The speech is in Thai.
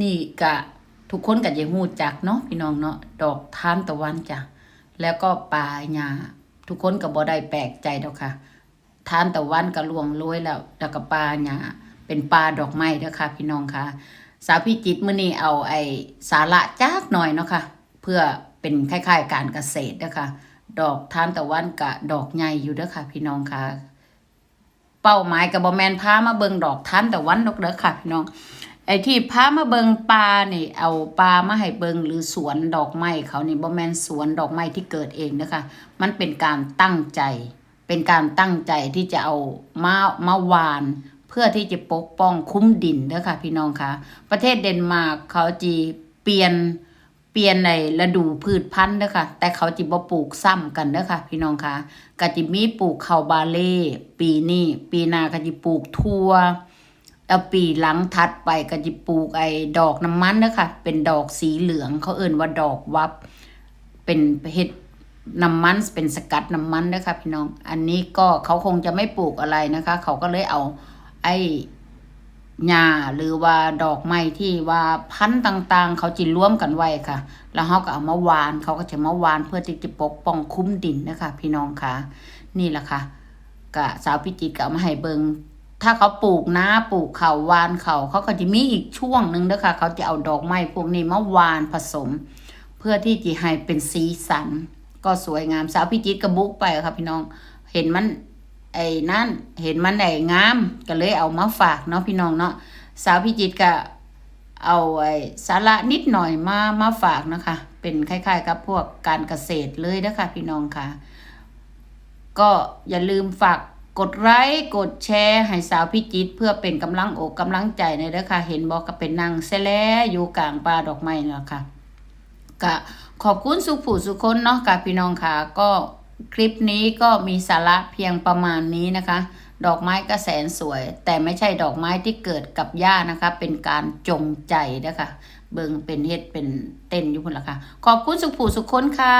นี่กะทุกคนก็จะฮู้จักเนาะพี่น้องเนาะดอกทานตะวันจ้ะแล้วก็ปลาหญ้าทุกคนก็บ่ได้แปลกใจดอกค่ะทานตะวันก็ล่วงโรยแล้วแล้วก็ปลาหญ้าเป็นปลาดอกไม้เด้อค่ะ พี่น้องค่ะ สาวพิจิตมื้อนี้เอาไอ้สาระจักหน่อยเนาะค่ะ เพื่อเป็นคล้ายๆ การเกษตรเด้อค่ะ ดอกทานตะวันกะดอกใหญ่อยู่เด้อค่ะ พี่น้องค่ะ เป้าหมายกับบ่แมนพามาเบิงดอกทานตะวันดอกเด้อค่ะ พี่น้อง ไอ้ที่พามาเบิงปลานี่ เอาปลามาให้เบิงหรือสวนดอกไม้เขานี่บ่แมนสวนดอกไม้ที่เกิดเองนะคะ มันเป็นการตั้งใจ เป็นการตั้งใจที่จะเอามามาวาน เพื่อที่จะปกป้องคุ้มดินเด้อค่ะพี่น้องคะประเทศเดนมาร์กเขาจีเปลี่ยนเปลี่ยนในฤดูพืชพันธุ์เด้อค่ะแต่เขาจิบ่ปลูกซ้ำกันเด้อค่ะพี่น้องคะก็จิมีปลูกข้าวบาเล่ปีนี้ปีหน้าก็จิปลูกทั่ว แล้วปีหลังถัดไปก็จะปลูกไอ้ดอกน้ำมันนะคะเป็นดอกสีเหลืองเขาเอิ่นว่าดอกวับ เป็นเห็ดน้ำมันเป็นสกัดน้ำมันนะคะพี่น้อง อันนี้ก็เขาคงจะไม่ปลูกอะไรนะคะ เขาก็เลยเอาไอ้หญ้าหรือว่าดอกไม้ที่ว่าพันธุ์ต่างๆ เขาจิร่วมกันไว้ค่ะ แล้วเขาก็เอามาวานเขาก็จะมาวานเพื่อที่จะปกป้องคุ้มดินนะคะ พี่น้องค่ะ นี่แหละค่ะกะสาวพิจิตรก็เอามาให้เบิง ถ้าเขาปลูกนะปลูกเขาวานเขาเขาก็จะมีอีกช่วงหนึ่งนะคะเขาจะเอาดอกไม้พวกนี้มาวานผสม เพื่อที่จะให้เป็นสีสัน ก็สวยงามสาวพิจิตกระบุกไปค่ะพี่น้อง เห็นมันไอ้นั่นเห็นมันไอ้งามก็เลยเอามาฝากเนาะพี่น้องเนาะสาวพิจิตก็เอาไอ้สาระนิดหน่อยมามาฝากนะคะ เป็นคล้ายๆกับพวกการเกษตรเลยนะคะพี่น้องค่ะ ก็อย่าลืมฝาก กดไลค์กดแชร์ให้สาวพิจิตเพื่อเป็นกำลังอกกำลังใจในเด้อค่ะ เห็นบอกก็เป็นนางแซแลอยู่กลางป่าดอกไม้นี่แหละค่ะก็ขอบคุณสุผู้สุคนเนาะค่ะพี่น้องค่ะ ก็คลิปนี้ก็มีสาระเพียงประมาณนี้นะคะ ดอกไม้ก็แสนสวย แต่ไม่ใช่ดอกไม้ที่เกิดกับหญ้านะคะ เป็นการจงใจนะคะเบิงเป็นเฮ็ดเป็นเต้นอยู่พุ่นละค่ะ ขอบคุณสุผู้สุคนค่ะ